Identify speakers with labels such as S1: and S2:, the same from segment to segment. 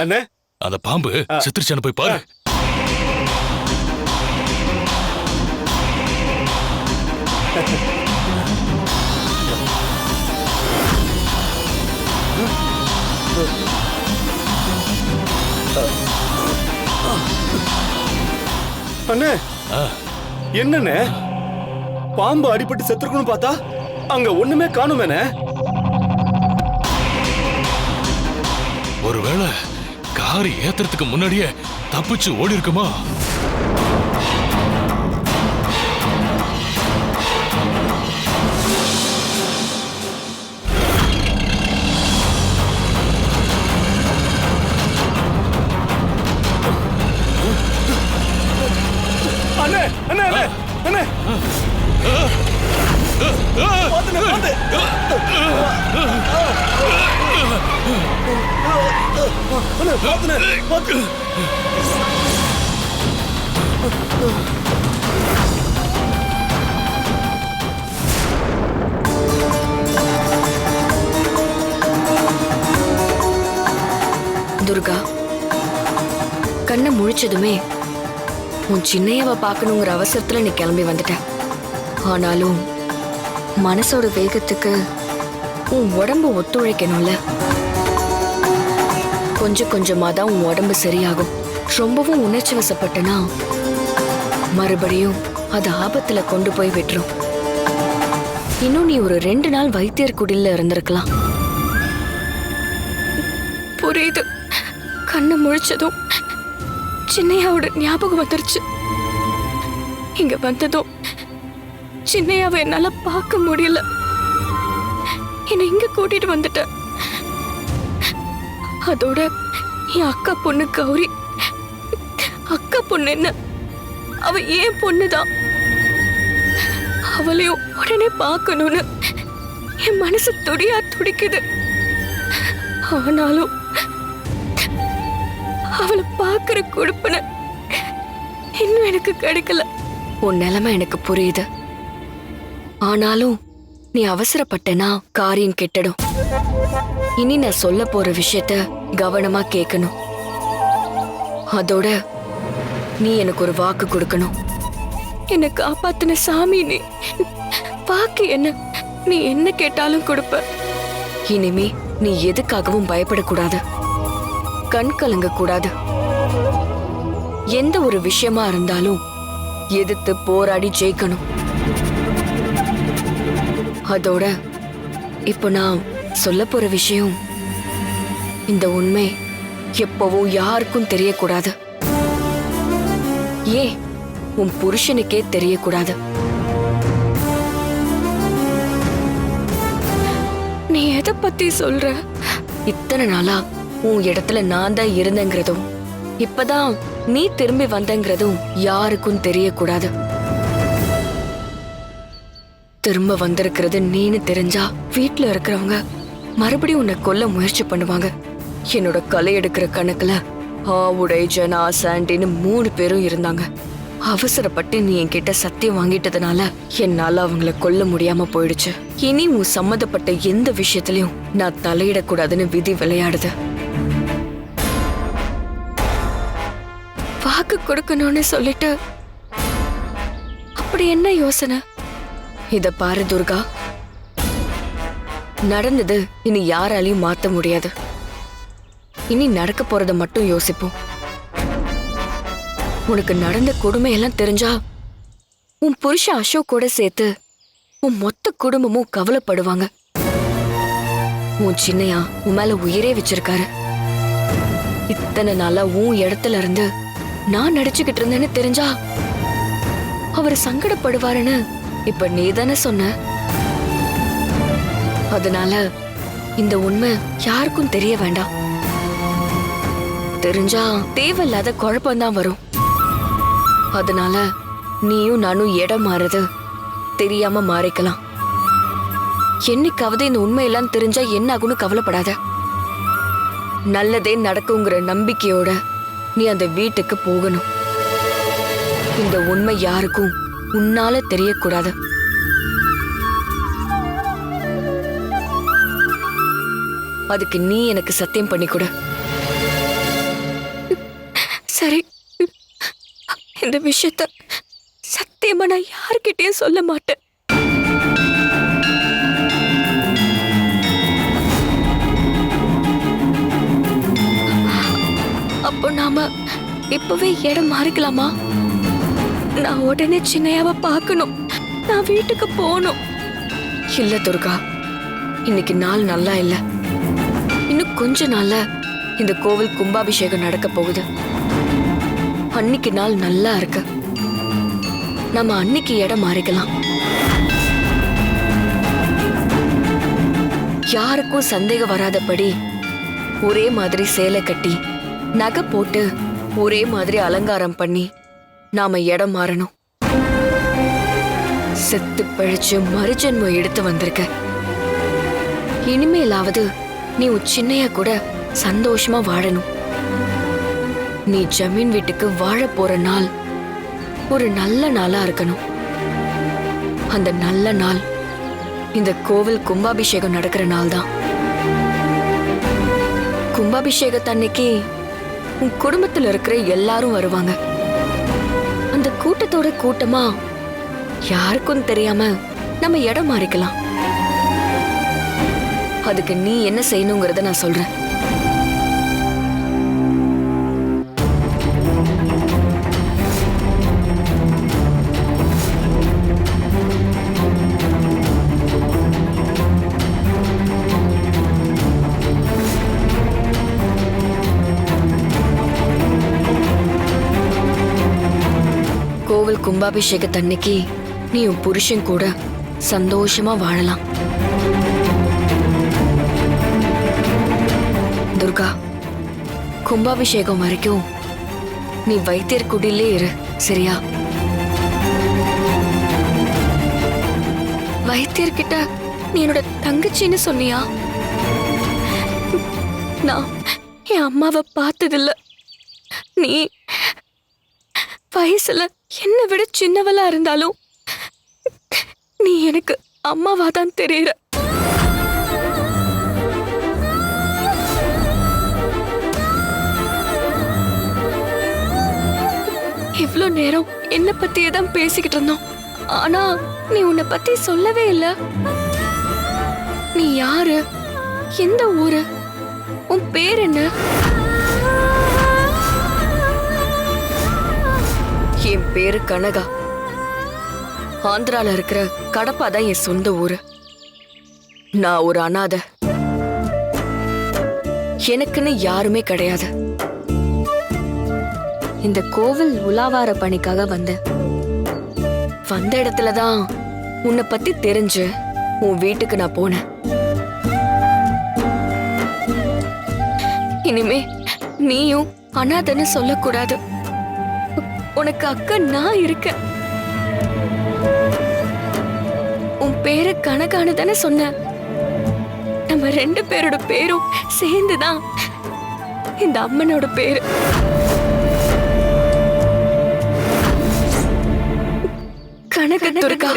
S1: அண்ணே?
S2: அந்த பாம்பு செத்துருச்சான்னு போய் பாரு.
S1: அண்ணே என்னண்ணே? பாம்பு அடிபட்டு செத்துருக்குன்னு பார்த்தா அங்க ஒண்ணுமே காணுமேண்ணே?
S2: ஒருவேளை லாரி ஏத்துறதுக்கு முன்னாடியே தப்பிச்சு ஓடி இருக்குமா
S3: துர்கா கண்ணை முழிச்சதுமே உன் சின்னையவ பார்க்கணுங்கிற அவசரத்தில் நீ கிளம்பி வந்துட்ட. ஆனாலும் மனசோட வேகத்துக்கு உன் உடம்பு ஒத்துழைக்கணும்ல. கொஞ்சம் கொஞ்சமா தான் உன் உடம்பு சரியாகும். ரொம்பவும் உணர்ச்சி வசப்பட்டனா? மறுபடியும் அது ஆபத்துல கொண்டு போய் விட்டுரும். இன்னும் நீ ஒரு ரெண்டு நாள் வைத்தியர் குடில்ல இருந்திருக்கலாம். புரியுது. கண்ணு முழிச்சதும் சின்னையாவோட ஞாபகம் வந்துருச்சு. இங்க வந்ததும் சின்னையாவை என்னால பார்க்க முடியல. என்னை இங்க கூட்டிட்டு வந்துட்டேன் அதோட என் அக்கா பொண்ணு கௌரி. அக்கா பொண்ணு என்ன? அவ ஏன் பொண்ணுதான் அவளையும் உடனே பார்க்கணும்னு என் மனசு துடியா துடிக்குது. ஆனாலும் அவளை பார்க்கற கொடுப்பன இன்னும் எனக்கு கிடைக்கல. உன் நிலைமை எனக்கு புரியுது. ஆனாலும் நீ அவசரப்பட்டனா காரியம் கெட்டடும். இனி நான் சொல்ல போற விஷயத்த கவனமா கேட்கணும் அதோட நீ எனக்கு ஒரு வாக்கு கொடுக்கணும். என்னை காப்பாத்தின சாமி நீ. வாக்கு என்ன? நீ என்ன கேட்டாலும் கொடுப்ப. இனிமே நீ எதுக்காகவும் பயப்படக்கூடாது. கண் கலங்க கூடாது எந்த ஒரு விஷயமா இருந்தாலும் எதிர்த்து போராடி ஜெயிக்கணும். அதோட இப்போ நான் சொல்ல போற விஷயம் இந்த உண்மை எப்பவும் யாருக்கும் தெரியக்கூடாது. ஏன் உன் புருஷனுக்கே தெரியக்கூடாது? நீ எதை பத்தி சொல்ற? இத்தனை நாளா உன் இடத்துல நான் தான் இருந்தேங்கிறதும் இப்பதான் நீ திரும்பி வந்தங்கிறதும் யாருக்கும் தெரியக்கூடாது. திரும்ப வந்திருக்கிறது நீன்னு தெரிஞ்சா வீட்டுல இருக்கிறவங்க மறுபடியும் உன்னை கொல்ல முயற்சி பண்ணுவாங்க. என்னோட களை எடுக்கிற கணக்குல ஆவுடை ஜனா சாண்டின்னு மூணு பேரும் இருந்தாங்க. அவசரப்பட்டு நீ என்கிட்ட சத்தியம் வாங்கிட்டதுனால என்னால அவங்கள கொல்ல முடியாம போயிடுச்சு. இனி உன் சம்மந்தப்பட்ட எந்த விஷயத்திலையும் நான் தலையிடக்கூடாதுன்னு விதி விளையாடுது. வாக்கு கொடுக்கணும்னு சொல்லிட்டு அப்படி என்ன யோசனை? இத பாரு துர்கா. நடந்தது. இனி யாராலையும் மாத்த முடியாது. இனி நடக்க போறத மட்டும் யோசிப்போம். உனக்கு நடந்த கொடுமையெல்லாம் தெரிஞ்சா உன் புருஷன் அசோக் கூட சேர்த்து உன் மொத்த குடும்பமும் கவலைப்படுவாங்க. உன் சின்னையா உன் மேல உயிரே வச்சிருக்காரு. இத்தனை நாளா உன் இடத்துல இருந்து நான் நடிச்சுக்கிட்டு இருந்தேன்னு தெரிஞ்சா அவர் சங்கடப்படுவாருன்னு இப்ப நீ தானே சொன்ன. அதனால இந்த உண்மை யாருக்கும் தெரிய வேண்டாம். தெரிஞ்சா தேவையில்லாத குழப்பம்தான் வரும். அதனால நீயும் நானும் இடம் மாறுது தெரியாம மாறிக்கலாம். என்னைக்காவது இந்த உண்மையெல்லாம் தெரிஞ்சா என்ன ஆகும்னு கவலைப்படாத. நல்லதே நடக்குங்கிற நம்பிக்கையோட நீ அந்த வீட்டுக்கு போகணும். இந்த உண்மை யாருக்கும் உன்னால தெரியக்கூடாது. அதுக்கு நீ எனக்கு சத்தியம் பண்ணி கொடு. சரி. இந்த விஷயத்த சத்தியமா நான் யார்கிட்டயும் சொல்ல மாட்டேன். அப்போ நாம இப்பவே இடம் மாறிக்கலாமா? நான் உடனே சின்னையாவை பார்க்கணும். நான் வீட்டுக்கு போகணும். இல்ல துர்கா இன்னைக்கு நாள் நல்லா இல்லை. இன்னும் கொஞ்ச நாள்ல இந்த கோவில் கும்பாபிஷேகம் நடக்க போகுது. அன்னைக்கு நாள் நல்லா இருக்கு. நம்ம அன்னைக்கு இடம் மாறிக்கலாம். யாருக்கும் சந்தேகம் வராதபடி ஒரே மாதிரி சேலை கட்டி நகை போட்டு ஒரே மாதிரி அலங்காரம் பண்ணி நாம இடம் மாறணும். செத்து பழிச்சு மறுஜென்மம் எடுத்து வந்திருக்க. இனிமேலாவது நீ உன் சின்னையா கூட சந்தோஷமா வாழணும். நீ ஜமீன் வீட்டுக்கு வாழ போற நாள் ஒரு நல்ல நாளா இருக்கணும். அந்த நல்ல நாள் இந்த கோவில் கும்பாபிஷேகம் நடக்கிற நாள் தான். கும்பாபிஷேகத்தன்னைக்கு உன் குடும்பத்தில் இருக்கிற எல்லாரும் வருவாங்க. அந்த கூட்டத்தோட கூட்டமா யாருக்கும் தெரியாம நம்ம இடம் மாறிக்கலாம். அதுக்கு நீ என்ன செய்யணுங்கிறத நான் சொல்றேன். கோவில் கும்பாபிஷேகத்தன்னைக்கு நீ உன் புருஷன் கூட சந்தோஷமா வாழலாம். துர்கா கும்பாபிஷேகம் வரைக்கும் நீ வைத்தியர் குடிலே இரு சரியா? வைத்தியர்கிட்ட நீ என்னோட தங்கச்சின்னு சொன்னியா? நான் என் அம்மாவை பார்த்ததில்ல. நீ வயசுல என்னை விட சின்னவளா இருந்தாலும் நீ எனக்கு அம்மாவா தான் தெரியற. இவ்ளோ நேரம் என்ன பத்தியே தான் பேசிக்கிட்டு இருந்தோம். ஆனா நீ உன்னை பத்தி சொல்லவே இல்ல. நீ யாரு? எந்த ஊரு? உன் பேர் என்ன? என் பேரு கனகா. ஆந்திரால இருக்கிற கடப்பா தான் என் சொந்த ஊரு. நான் ஒரு அனாதை. எனக்குன்னு யாருமே கிடையாது. இந்த கோவில் உலாவார பணிக்காக வந்தேன் வந்த இடத்துல தான் உன்னை பத்தி தெரிஞ்சு உன் வீட்டுக்கு நான் போனேன். இனிமே நீயும் அனாதன்னு சொல்லக்கூடாது. உனக்கு அக்கா நான் இருக்கேன். உன் பேரு கணக்கானு தானே சொன்ன நம்ம ரெண்டு பேரோட பேரும் சேர்ந்துதான் இந்த அம்மனோட பேரு. கனக துர்கா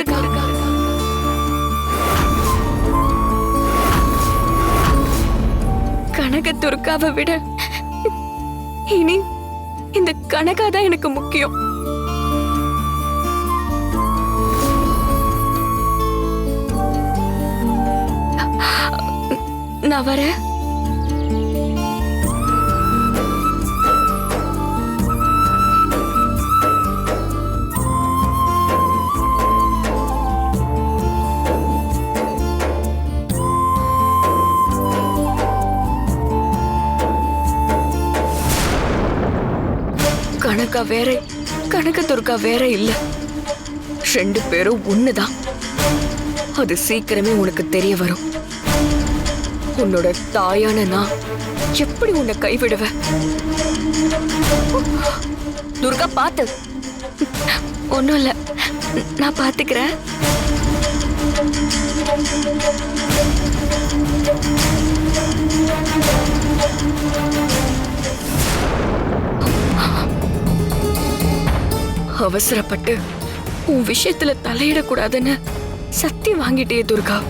S3: கனக துர்காவை விட இனி இந்த கனகா தான் எனக்கு முக்கியம். நான் வரேன். கணக்கா வேற கணக்க துர்கா வேற இல்ல. ரெண்டு பேரும் ஒண்ணுதான். அது சீக்கிரமே உனக்கு தெரிய வரும். உன்னோட தாயான நான் எப்படி உன்னை கைவிடுவேன் துர்கா பார்த்து ஒன்றும் இல்லை. நான் பார்த்துக்கிறேன் அவசரப்பட்டு உன் விஷயத்துல தலையிடக்கூடாதுன்னு சக்தி வாங்கிட்டே துர்கா.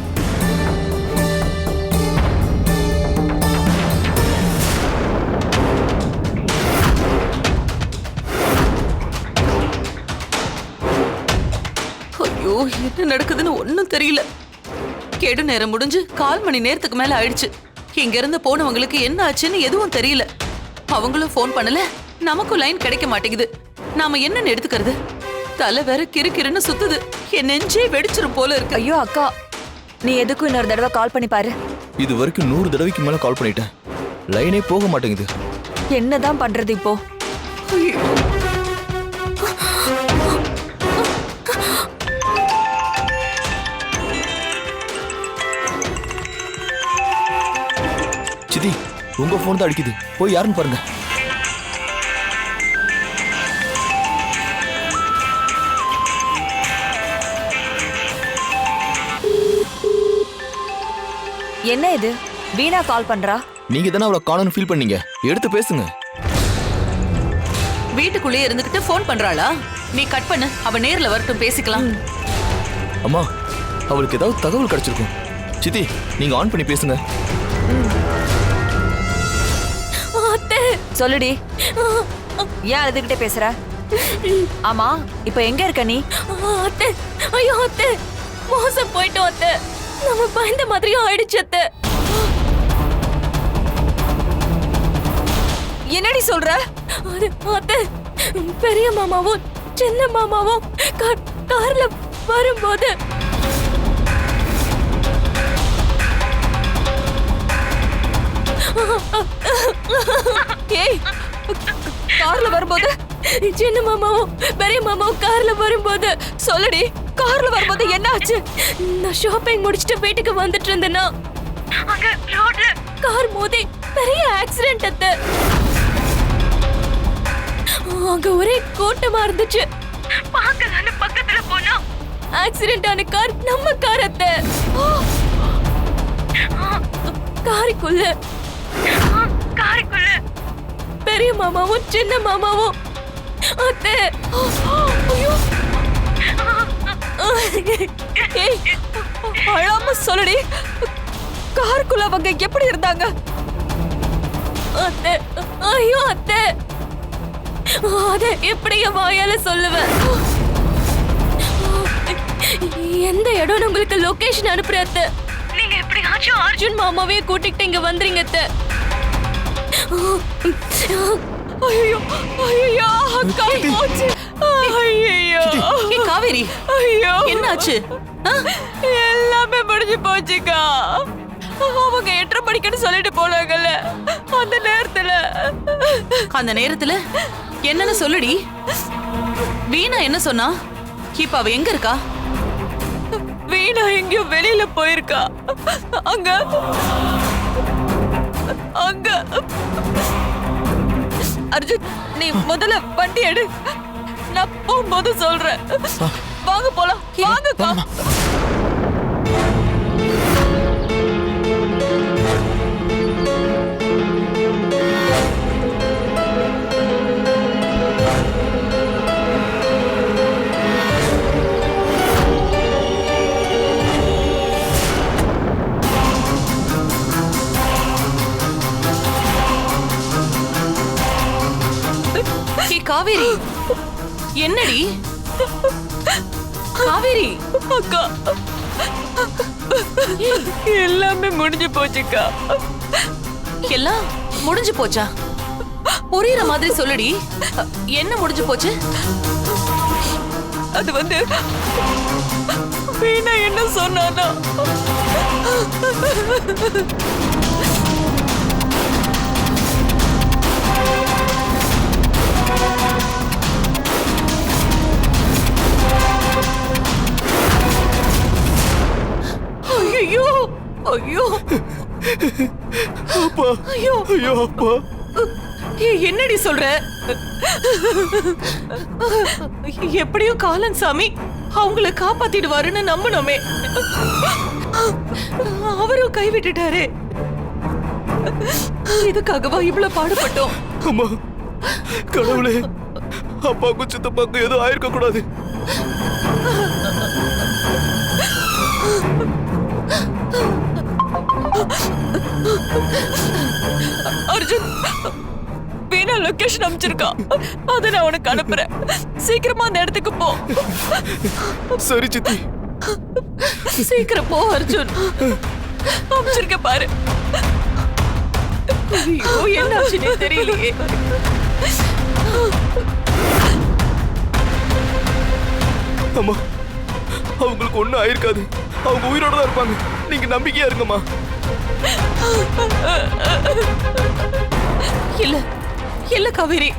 S4: ஐயோ என்ன நடக்குதுன்னு ஒன்னும் தெரியல. கெடு நேரம் முடிஞ்சு கால் மணி நேரத்துக்கு மேல ஆயிடுச்சு. இங்க இருந்து போனவங்களுக்கு என்ன ஆச்சுன்னு எதுவும் தெரியல. அவங்களும் ஃபோன் பண்ணல. நமக்கும் லைன் கிடைக்க மாட்டேங்குது. நாம என்னன்னு எடுத்துக்கிறது? தலை வேற கிறுகிறுன்னு சுத்துது. என் நெஞ்சே வெடிச்சிரும் போல இருக்கு.
S5: ஐயோ அக்கா. நீ எதுக்கும் இன்னொரு தடவை கால் பண்ணி பாரு.
S6: இது வரைக்கும் நூறு தடவைக்கு மேல கால் பண்ணிட்டேன். லைனே போக மாட்டேங்குது.
S5: என்னதான் பண்றது இப்போ?
S6: சிதி உங்க போன் தான் அடிக்குது. போய் யாருன்னு பாருங்க.
S5: என்ன இது? வீணா கால் பண்றா?
S6: நீங்க தானே அவளை காணும்னு ஃபீல் பண்ணீங்க. எடுத்து பேசுங்க.
S4: வீட்டுக்குள்ளேயே இருந்துகிட்டு ஃபோன் பண்றாளா? நீ கட் பண்ணு. அவ நேர்ல வரட்டும் பேசிக்கலாம்.
S6: அம்மா அவளுக்கு ஏதாவது தகவல் கிடைச்சிருக்கும். சிதி நீங்க ஆன் பண்ணி பேசுங்க.
S5: சொல்லுடி. ஏன் அழுதுகிட்டே பேசுற? ஆமா இப்ப எங்க இருக்க நீ?
S7: அத்தை. ஐயோ அத்தை. மோசம் போயிட்டோம் அத்தை. நம்ம பயந்த மாதிரியும் ஆயிடுச்சு
S5: என்னடி சொல்ற?
S7: அது அத்தை பெரிய மாமாவும் சின்ன மாமாவும் கார்ல வரும்போது.
S5: ஏய் கார்ல வரும்போது?
S7: சின்ன மாமாவும் பெரிய மாமாவும் கார்ல வரும்போது.
S5: சொல்லுடி. கார்ல வரும்போது என்ன ஆச்சு
S7: நான் ஷாப்பிங் முடிச்சுட்டு வீட்டுக்கு வந்துட்டு இருந்தேன்னா அங்க ரோட்ல கார் மோதி பெரிய ஆக்சிடென்ட் அத்தை அங்க ஒரே கூட்டமா இருந்துச்சு. பார்க்கலான்னு பக்கத்துல போனா ஆக்சிடென்ட் ஆன கார் நம்ம கார் அத்தை காருக்குள்ள. காருக்குள்ள. பெரிய மாமாவும் சின்ன மாமாவும். அத்தை. ஐயோ.
S5: ஏய் அழாம சொல்லுடி. காருக்குள்ள அவங்க எப்படி இருந்தாங்க?
S7: அத்தை ஐயோ அத்தை. அத எப்படி என் வாயால சொல்லுவேன்? எந்த இடம்னு உங்களுக்கு லொகேஷன் அனுப்புற அத்தை. நீங்க எப்படியாச்சும் அர்ஜுன் மாமாவே கூட்டிட்டு இங்க வந்துறீங்க அத்தை.
S5: ஐயோ ஐயோ அக்கா போச்சு. ஐயோ
S4: காவேரி.
S5: ஐயோ.
S4: என்னாச்சு?
S5: எல்லாமே முடிஞ்சு போச்சுக்கா. அவங்க எட்டரை மணிக்குன்னு சொல்லிட்டு போனாங்கல்ல அந்த நேரத்துல.
S4: அந்த நேரத்துல? என்னன்னு சொல்லுடி. வீணா என்ன சொன்னா? இப்ப அவ எங்க இருக்கா?
S5: வீணா எங்கேயோ வெளியில போயிருக்கா. அங்க. அங்க. அர்ஜுன் நீ முதல்ல வண்டி எடு. நான் போகும்போது சொல்றேன். வாங்க போலாம். வாங்கக்கா போச்சுக்கா.
S4: எல்லாம் முடிஞ்சு போச்சா? புரியுற மாதிரி சொல்லுடி. என்ன முடிஞ்சு போச்சு?
S5: அது வந்து வீணா என்ன சொன்னானா?
S4: ஐயோ. ஐயோ
S8: அப்பா.
S4: என்னடி சொல்ற? எப்படியும் காலன் சாமி அவங்கள காப்பாத்திடுவாருன்னு நம்பணுமே அவரும் கைவிட்டுட்டாரு இதுக்காகவா இவ்வளவு பாடுபட்டோம்?
S8: அம்மா கடவுளே அப்பாவுக்கும் சித்தப்பாக்கும் எதுவும் ஆயிருக்க கூடாது.
S5: லொகேஷன் அமைச்சிருக்கான் அதை நான் உனக்கு அனுப்புறேன். சீக்கிரமா அந்த இடத்துக்கு போ.
S1: சரி சித்தி.
S5: சீக்கிரம் போ அர்ஜுன். அமைச்சிருக்க பாரு. ஐயோ என்ன ஆச்சுன்னே தெரியலையே.
S1: அம்மா அவங்களுக்கு ஒண்ணும் ஆயிருக்காது. அவங்க உயிரோட தான் இருப்பாங்க. நீங்க நம்பிக்கையா இருங்கம்மா.
S4: இல்ல. இல்ல காவேரி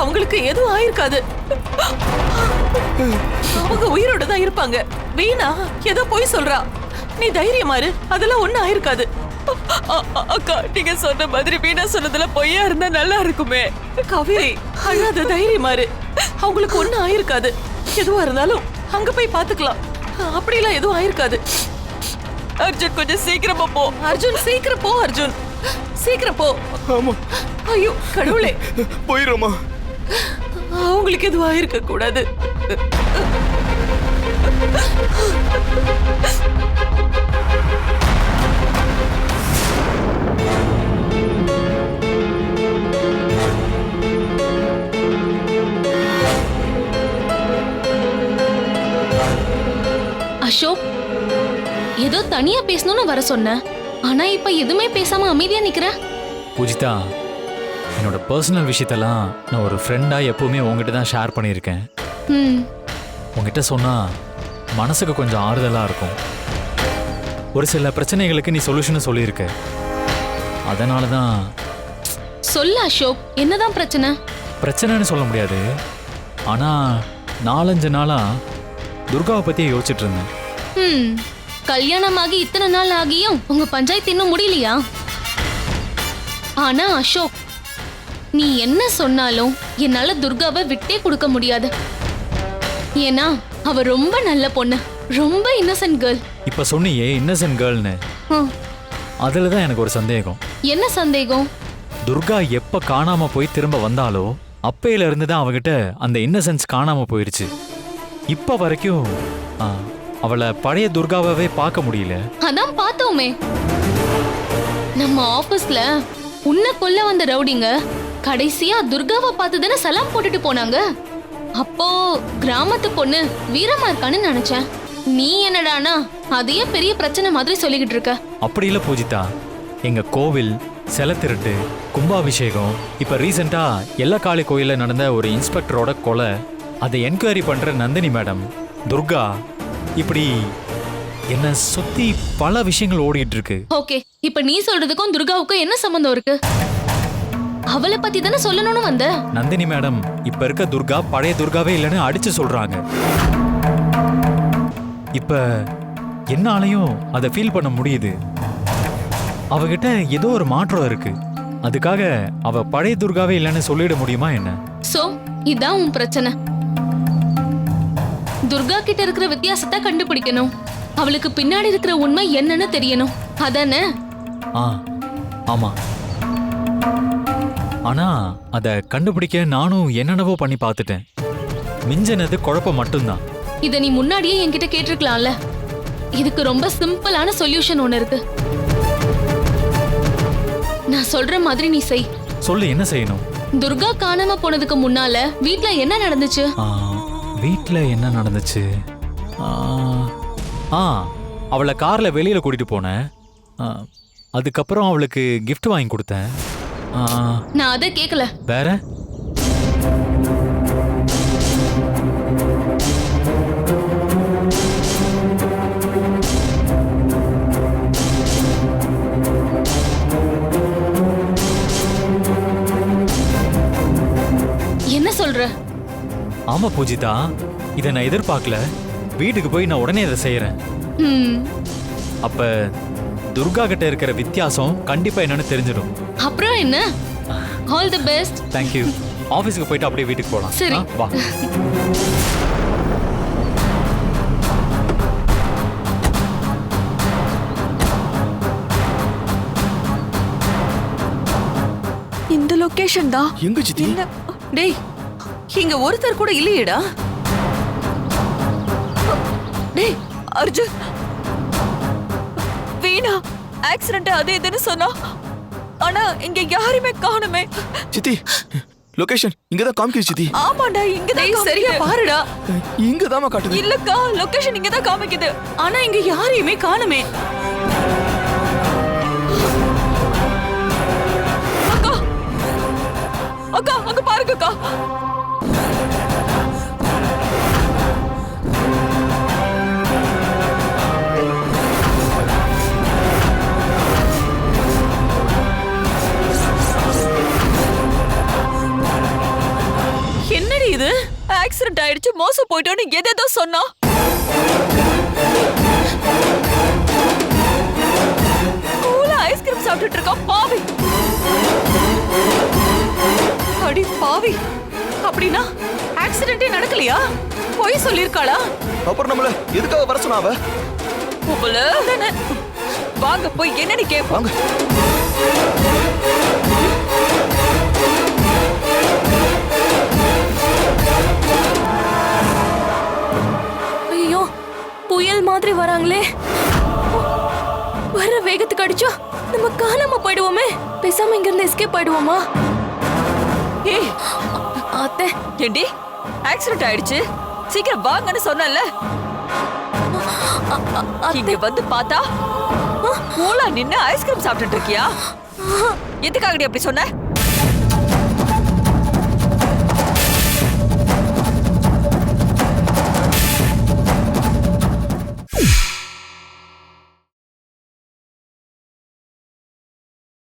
S4: அவங்களுக்கு எதுவும் ஆயிருக்காது. அவங்க உயிரோட தான் இருப்பாங்க. வீணா ஏதோ போய் சொல்றா. நீ தைரியமாரு அதெல்லாம் ஒண்ணும் ஆயிருக்காது.
S5: அக்கா நீங்க சொன்ன மாதிரி வீணா சொன்னதுல பொய்யா இருந்தா நல்லா இருக்குமே.
S4: காவேரி அழாத தைரியமாரு அவங்களுக்கு ஒண்ணும் ஆயிருக்காது. எதுவா இருந்தாலும் அங்க போய் பாத்துக்கலாம். அப்படிலாம் எதுவும் ஆயிருக்காது.
S5: அர்ஜுன் கொஞ்சம் சீக்கிரமா போ.
S4: அர்ஜுன் சீக்கிரம் போ அர்ஜுன். சீக்கிரம் போ.
S1: ஆமா.
S4: ஐயோ கடவுளே.
S1: போயிடுறோமா
S4: அவங்களுக்கு எதுவும் ஆயிருக்க கூடாது.
S9: அசோக் ஏதோ தனியா பேசணும்னு வர சொன்ன. ஆனா இப்ப எதுவுமே பேசாம அமைதியா நிக்கிற?
S10: பூஜிதா என்னோட பர்சனல் விஷயத்தெல்லாம் நான் ஒரு ஃப்ரெண்டாக எப்பவுமே உங்ககிட்ட தான் ஷேர் பண்ணியிருக்கேன்.
S9: ம்.
S10: உங்ககிட்ட சொன்னால் மனசுக்கு கொஞ்சம் ஆறுதலாக இருக்கும். ஒரு சில பிரச்சனைகளுக்கு நீ சொல்யூஷன் சொல்லியிருக்க. அதனால தான்
S9: சொல்லு அசோக் என்னதான் பிரச்சனை?
S10: பிரச்சனைன்னு சொல்ல முடியாது. ஆனால் நாலஞ்சு நாளாக துர்காவை பற்றி யோசிச்சுட்டு இருந்தேன்.
S9: ம். கல்யாணமாகி இத்தனை நாள் ஆகியும் உங்க பஞ்சாயத்து இன்னும் முடியலையா? ஆனா அசோக் நீ என்ன சொன்னாலும் என்னால துர்காவை விட்டே கொடுக்க முடியாது. ஏன்னா அவ ரொம்ப நல்ல பொண்ணு ரொம்ப இன்னசென்ட் கேர்ள்
S10: இப்போ சொன்னியே இன்னசென்ட் கேர்ள்னு அதில் தான் எனக்கு ஒரு சந்தேகம்.
S9: என்ன சந்தேகம்?
S10: துர்கா எப்ப காணாம போய் திரும்ப வந்தாலோ அப்பையில இருந்து தான் அவகிட்ட அந்த இன்னசென்ஸ் காணாம போயிருச்சு. இப்ப வரைக்கும் ஆ, அவளை பழைய துர்காவை பார்க்க முடியல.
S9: அதான் பார்த்தோமே. நம்ம ஆபீஸ்ல உன்னை கொல்ல வந்த ரவுடிங்க கடைசியா துர்காவை பார்த்து தானே சலாம் போட்டுட்டு போனாங்க? அப்போ கிராமத்து பொண்ணு வீரமா இருக்கான்னு நினைச்சேன். நீ என்னடானா அதையே பெரிய பிரச்சனை மாதிரி சொல்லிக்கிட்டு இருக்க.
S10: அப்படி இல்ல பூஜிதா. எங்க கோவில் சிலை திருட்டு கும்பாபிஷேகம் இப்ப ரீசெண்டா எல்லக்காளி கோயில்ல நடந்த ஒரு இன்ஸ்பெக்டரோட கொலை அதை என்கொயரி பண்ற நந்தினி மேடம். துர்கா இப்படி என்ன சுத்தி பல விஷயங்கள் ஓடிட்டு இருக்கு
S9: ஓகே இப்ப நீ சொல்றதுக்கும் துர்காவுக்கும் என்ன சம்பந்தம் இருக்கு? அவளை பத்தி தானே சொல்லணும்னு வந்த?
S10: நந்தினி மேடம் இப்ப இருக்க துர்கா பழைய துர்காவே இல்லைன்னு அடிச்சு சொல்றாங்க. இப்ப என்னாலையும் அதை ஃபீல் பண்ண முடியுது. அவகிட்ட ஏதோ ஒரு மாற்றம் இருக்கு. அதுக்காக அவ பழைய துர்காவே இல்லைன்னு சொல்லிட முடியுமா என்ன?
S9: சோ இதான் உன் பிரச்சனை. துர்கா கிட்ட இருக்கிற வித்தியாசத்தை கண்டுபிடிக்கணும். அவளுக்கு பின்னாடி இருக்கிற உண்மை என்னன்னு தெரியணும். அதானே?
S10: ஆ ஆமா. ஆனா அதை கண்டுபிடிக்க நானும் என்னென்னவோ பண்ணி பார்த்துட்டேன். மிஞ்சினது குழப்பம் மட்டும்தான்.
S9: இத நீ முன்னாடியே என்கிட்ட கேட்டிருக்கலாம்ல. இதுக்கு ரொம்ப சிம்பிளான சொல்யூஷன் ஒண்ணு இருக்கு. நான் சொல்ற மாதிரி நீ செய்.
S10: சொல்லு என்ன செய்யணும்?
S9: துர்கா காணாம போனதுக்கு முன்னால வீட்ல என்ன நடந்துச்சு?
S10: ஆ, வீட்ல என்ன நடந்துச்சு? ஆ, அவளை கார்ல வெளியில கூட்டிட்டு போனேன். அதுக்கப்புறம் அவளுக்கு gift வாங்கி கொடுத்தேன்.
S9: நான் அதை கேட்கல
S10: வேற?
S9: என்ன சொல்ற?
S10: ஆமா பூஜிதா இதை நான் எதிர்பார்க்கல. வீட்டுக்கு போய் நான் உடனே இதை செய்யறேன்.
S9: ம்.
S10: அப்ப துர்கா கிட்ட இருக்கிற வித்தியாசம் கண்டிப்பா என்னன்னு தெரிஞ்சிடும்.
S9: அப்புறம் என்ன? ஆல் தி பெஸ்ட்
S10: தேங்க்யூ ஆஃபீஸுக்கு போயிட்டு அப்படியே வீட்டுக்கு போகலாம்.
S9: சரி.
S10: வா.
S3: இந்த லொகேஷன் தான்.
S1: எங்க சித்தி?
S4: டேய் இங்க ஒருத்தர் கூட இல்லையேடா.
S5: டேய் அர்ஜுன். வீணா ஆக்சிடென்ட் அது இதுன்னு சொன்னா ஆனா இங்க யாருமே காணுமே.
S1: சித்தி
S6: லொகேஷன் இங்க தான் காமிக்குது சித்தி.
S5: ஆமாண்டா இங்க தான்
S4: சரியா பாருடா.
S6: இங்க தாமா காட்டுது.
S5: இல்லக்கா லொகேஷன் இங்க தான் காமிக்குது.
S4: ஆனா இங்க யாரையுமே காணுமே.
S5: அக்கா அக்கா அங்க பாருங்க மோசம் போயிட்டோன்னு எதேதோ சொன்னா. கூலா ஐஸ்கிரீம் சாப்பிட்டுட்டு இருக்கா பாவி.
S4: அடி பாவி. அப்படின்னா ஆக்சிடென்ட்டே நடக்கலையா? பொய் சொல்லிருக்காளா
S6: அப்புறம் நம்மள எதுக்காக வர சொன்னா அவ
S5: உப்புல தானே. வாங்க போய் என்னன்னு கேப்போம். மாதிரி வராங்களே. வர வேகத்துக்கு அடிச்சா நம்ம காணாம போயிடுவோமே. பேசாம இங்க இருந்து எஸ்கேப் ஆயிடுவோமா? ஏய் அத்தை ஏண்டி ஆக்சிடென்ட் ஆயிடுச்சு. சீக்கிரம் வாங்கன்னு சொன்னல இங்க வந்து பார்த்தா கூலா நின்னு ஐஸ்கிரீம் சாப்பிட்டுட்டு இருக்கியா எதுக்காகடி அப்படி சொன்ன